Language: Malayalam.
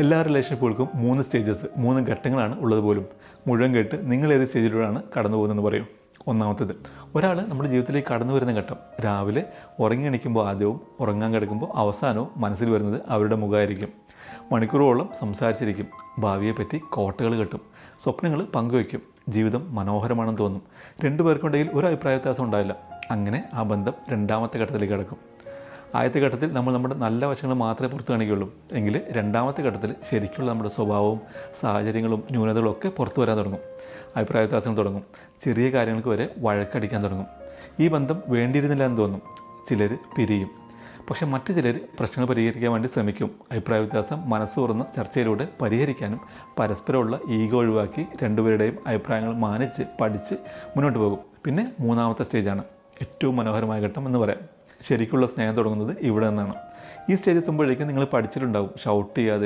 എല്ലാ റിലേഷൻഷിപ്പുകൾക്കും മൂന്ന് സ്റ്റേജസ് മൂന്ന് ഘട്ടങ്ങളാണ് ഉള്ളത് പോലും. മുഴുവൻ കേട്ട് നിങ്ങൾ ഏത് സ്റ്റേജിലൂടെയാണ് കടന്നു പോകുന്നതെന്ന് പറയും. ഒന്നാമത്തേത് ഒരാൾ നമ്മുടെ ജീവിതത്തിലേക്ക് കടന്നു വരുന്ന ഘട്ടം. രാവിലെ ഉറങ്ങി എണിക്കുമ്പോൾ ആദ്യവും ഉറങ്ങാൻ കിടക്കുമ്പോൾ അവസാനവും മനസ്സിൽ വരുന്നത് അവരുടെ മുഖമായിരിക്കും. മണിക്കൂറുകളോളം സംസാരിച്ചിരിക്കും. ഭാവിയെപ്പറ്റി കോട്ടകൾ കെട്ടും. സ്വപ്നങ്ങൾ പങ്കുവയ്ക്കും ജീവിതം മനോഹരമാണെന്ന് തോന്നും. രണ്ടു പേർക്കുണ്ടെങ്കിൽ ഒരു അഭിപ്രായ വ്യത്യാസം ഉണ്ടാവില്ല. അങ്ങനെ ആ ബന്ധം രണ്ടാമത്തെ ഘട്ടത്തിലേക്ക് കിടക്കും. ആദ്യത്തെ ഘട്ടത്തിൽ നമ്മൾ നമ്മുടെ നല്ല വശങ്ങൾ മാത്രമേ പുറത്തു കാണിക്കുകയുള്ളൂ. എങ്കിൽ രണ്ടാമത്തെ ഘട്ടത്തിൽ ശരിക്കുള്ള നമ്മുടെ സ്വഭാവവും സാഹചര്യങ്ങളും ന്യൂനതകളും ഒക്കെ പുറത്തു വരാൻ തുടങ്ങും. അഭിപ്രായ വ്യത്യാസങ്ങൾ തുടങ്ങും. ചെറിയ കാര്യങ്ങൾക്ക് വരെ വഴക്കടിക്കാൻ തുടങ്ങും. ഈ ബന്ധം വേണ്ടിയിരുന്നില്ല എന്ന് തോന്നും. ചിലർ പിരിയും. പക്ഷേ മറ്റു ചിലർ പ്രശ്നങ്ങൾ പരിഹരിക്കാൻ വേണ്ടി ശ്രമിക്കും. അഭിപ്രായ വ്യത്യാസം മനസ്സ് തുറന്ന് ചർച്ചയിലൂടെ പരിഹരിക്കാനും പരസ്പരമുള്ള ഈഗോ ഒഴിവാക്കി രണ്ടുപേരുടെയും അഭിപ്രായങ്ങൾ മാനിച്ച് പഠിച്ച് മുന്നോട്ട് പോകും. പിന്നെ മൂന്നാമത്തെ സ്റ്റേജാണ്. ഏറ്റവും മനോഹരമായ ഘട്ടം എന്ന് പറയാം. ശരിക്കുള്ള സ്നേഹം തുടങ്ങുന്നത് ഇവിടെ നിന്നാണ്. ഈ സ്റ്റേജ് എത്തുമ്പോഴേക്കും നിങ്ങൾ പഠിച്ചിട്ടുണ്ടാവും. ഷൗട്ട് ചെയ്യാതെ